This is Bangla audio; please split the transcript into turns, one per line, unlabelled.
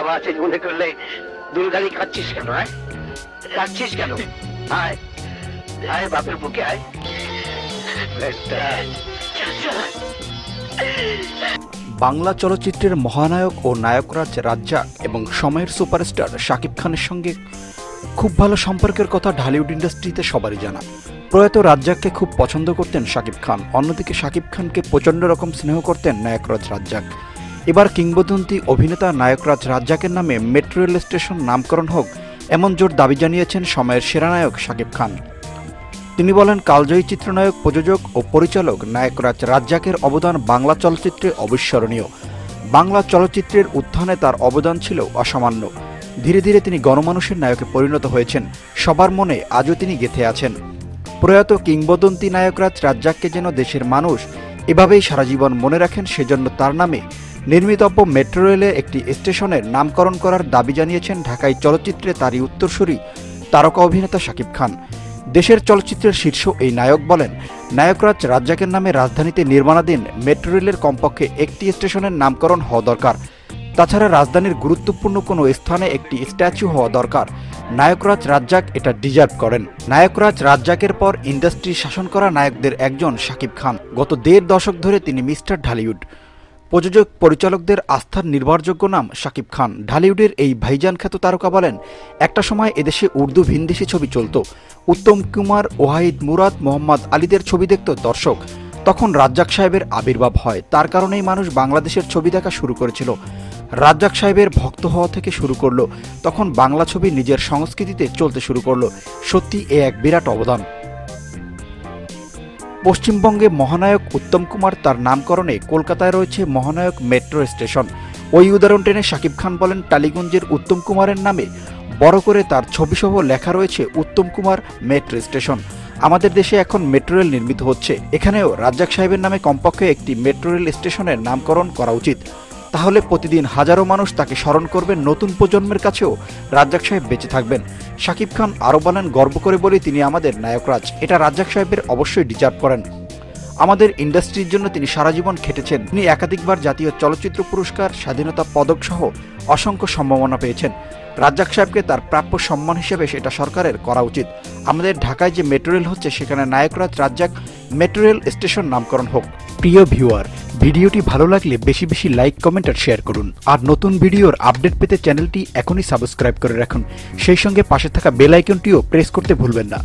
বাবা আছে, মনে করলে দুলগানি খাচ্ছিস কেন আয় কাচ্ছিস কেন? আয় আয় বাপের বুকে, আয়।
বাংলা চলচ্চিত্রের মহানায়ক ও নায়করাজ রাজ্জাক এবং সময়ের সুপারস্টার শাকিব খানের সঙ্গে খুব ভালো সম্পর্কের কথা ঢালিউড ইন্ডাস্ট্রিতে সবারই জানা। প্রয়াত রাজ্জাককে খুব পছন্দ করতেন শাকিব খান। অন্যদিকে শাকিব খানকে প্রচণ্ড রকম স্নেহ করতেন নায়করাজ রাজ্জাক। এবার কিংবদন্তি অভিনেতা নায়করাজ রাজ্জাকের নামে মেট্রো রেল স্টেশন নামকরণ হোক, এমন জোর দাবি জানিয়েছেন সময়ের সেরা নায়ক শাকিব খান। তিনি বলেন, কালজয়ী চিত্রনায়ক, প্রযোজক ও পরিচালক নায়করাজ রাজ্জাকের অবদান বাংলা চলচ্চিত্রে অবিস্মরণীয়। বাংলা চলচ্চিত্রের উত্থানে তার অবদান ছিল অসামান্য। ধীরে ধীরে তিনি গণমানুষের নায়কে পরিণত হয়েছেন। সবার মনে আজও তিনি গেথে আছেন। প্রয়াত কিংবদন্তি নায়করাজ রাজ্জাককে যেন দেশের মানুষ এভাবেই সারা জীবন মনে রাখেন, সেজন্য তার নামে নির্মিতব্য মেট্রো রেলে একটি স্টেশনের নামকরণ করার দাবি জানিয়েছেন ঢাকায় চলচ্চিত্রে তারই উত্তরসূরি তারকা অভিনেতা শাকিব খান। দেশের চলচ্চিত্রের শীর্ষ এই নায়ক বলেন, নায়করাজ রাজ্জাকের নামে রাজধানীতে নির্মাণাধীন মেট্রো রেলের কমপক্ষে একটি স্টেশনের নামকরণ হওয়া দরকার। তাছাড়া রাজধানীর গুরুত্বপূর্ণ কোনো স্থানে একটি স্ট্যাচু হওয়া দরকার। নায়করাজ রাজ্জাক এটা ডিজার্ভ করেন। নায়করাজ রাজ্জাকের পর ইন্ডাস্ট্রি শাসন করা নায়কদের একজন শাকিব খান। গত দেড় দশক ধরে তিনি মিস্টার ঢালিউড। প্রযোজক পরিচালকদের আস্থার নির্ভরযোগ্য নাম শাকিব খান। ঢালিউডের এই ভাইজান খ্যাত তারকা বলেন, একটা সময় এদেশে উর্দু ভিনদেশি ছবি চলত। উত্তম কুমার, ওয়াহিদ মুরাদ, মোহাম্মদ আলীদের ছবি দেখত দর্শক। তখন রাজ্জাক সাহেবের আবির্ভাব হয়। তার কারণেই মানুষ বাংলাদেশের ছবি দেখা শুরু করেছিল। রাজ্জাক সাহেবের ভক্ত হওয়া থেকে শুরু করল। তখন বাংলা ছবি নিজের সংস্কৃতিতে চলতে শুরু করল। সত্যি এ এক বিরাট অবদান। পশ্চিমবঙ্গে মহানায়ক উত্তম কুমার তার নামকরণে কলকাতায় রয়েছে মহানায়ক মেট্রো স্টেশন। ওই উদাহরণ টেনে শাকিব খান বলেন, টালিগঞ্জের উত্তম কুমারের নামে বড় করে তার ছবিসহ লেখা রয়েছে উত্তম কুমার মেট্রো স্টেশন। আমাদের দেশে এখন মেট্রো রেল নির্মিত হচ্ছে। এখানেও রাজ্জাক সাহেবের নামে কমপক্ষে একটি মেট্রো রেল স্টেশনের নামকরণ করা উচিত। তাহলে প্রতিদিন হাজারো মানুষ তাকে স্মরণ করবেন নতুন প্রজন্মের কাছেও। রাজ্জাক সাহেব বেঁচে থাকবেন। শাকিব খান আরও বলেন গর্ব করে বলে তিনি আমাদের নায়করাজ। এটা রাজ্জাক সাহেবের অবশ্যই ডিজার্ভ করেন। আমাদের ইন্ডাস্ট্রির জন্য তিনি সারা জীবন খেটেছেন। তিনি একাধিকবার জাতীয় চলচ্চিত্র পুরস্কার, স্বাধীনতা পদক সহ অসংখ্য সম্ভাবনা পেয়েছেন। রাজ্জাক সাহেবকে তার প্রাপ্য সম্মান হিসেবে সেটা সরকারের করা উচিত। আমাদের ঢাকায় যে মেট্রো রেল হচ্ছে, সেখানে Nayakraj, Razzak metro rail station নামকরণ হোক। প্রিয় ভিউয়ার, ভিডিওটি ভালো লাগলে বেশি বেশি লাইক, কমেন্ট আর শেয়ার করুন। আর নতুন ভিডিওর আপডেট পেতে চ্যানেলটি এখনই সাবস্ক্রাইব করে রাখুন। সেই সঙ্গে পাশে থাকা বেল আইকনটিও প্রেস করতে ভুলবেন না।